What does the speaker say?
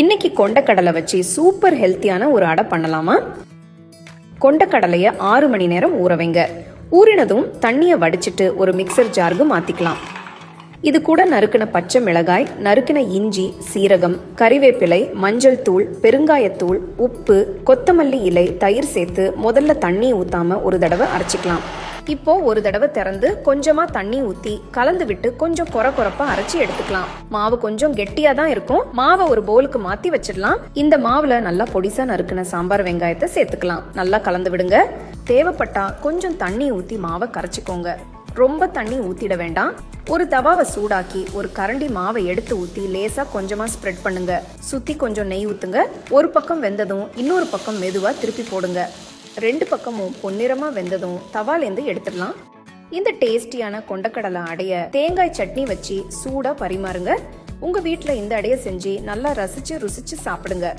இன்னைக்கு கொண்டக்கடலை வச்சு சூப்பர் ஹெல்த்தியான ஒரு அடை பண்ணலாமா? கொண்டக்கடலையை ஆறு மணி நேரம் ஊற வைங்க. ஊறினதும் தண்ணியை வடிச்சிட்டு ஒரு மிக்சர் ஜாருக்கு மாற்றிக்கலாம் இது கூட நறுக்கின பச்சை மிளகாய் நறுக்கின இஞ்சி சீரகம் கறிவேப்பிலை மஞ்சள் தூள் பெருங்காயத்தூள் உப்பு கொத்தமல்லி இலை தயிர் சேர்த்து முதல்ல தண்ணி ஊத்தாம ஒரு தடவை அரைச்சிக்கலாம். இப்போ ஒரு தடவை திறந்து கொஞ்சமா தண்ணி ஊத்தி கலந்து விட்டு கொஞ்சம் கொர கொரப்பா அரைச்சி எடுத்துக்கலாம். மாவு கொஞ்சம் கெட்டியா தான் இருக்கும். மாவை ஒரு பவுலுக்கு மாத்தி வச்சிடலாம். இந்த மாவுல நல்லா பொடிசா நறுக்கின சாம்பார் வெங்காயத்தை சேர்த்துக்கலாம். நல்லா கலந்து விடுங்க. தேவைப்பட்டா கொஞ்சம் தண்ணி ஊத்தி மாவை கரைச்சிக்கோங்க. ரொம்ப தண்ணி ஊத்திட வேண்டாம். ஒரு தவாவை சூடாக்கி ஒரு கரண்டி மாவை எடுத்து ஊத்தி லேசா கொஞ்சமா ஸ்ப்ரெட் பண்ணுங்க. சுத்தி கொஞ்சம் நெய் ஊத்துங்க. ஒரு பக்கம் வெந்ததும் இன்னொரு பக்கம் மெதுவா திருப்பி போடுங்க. ரெண்டு பக்கமும் பொன்னிறமா வெந்ததும் தவாலேந்து எடுத்துடலாம். இந்த டேஸ்டியான கொண்டக்கடலை அடைய தேங்காய் சட்னி வச்சு சூடா பரிமாறுங்க. உங்க வீட்டில் இந்த அடைய செஞ்சு நல்லா ரசிச்சு ருசிச்சு சாப்பிடுங்க.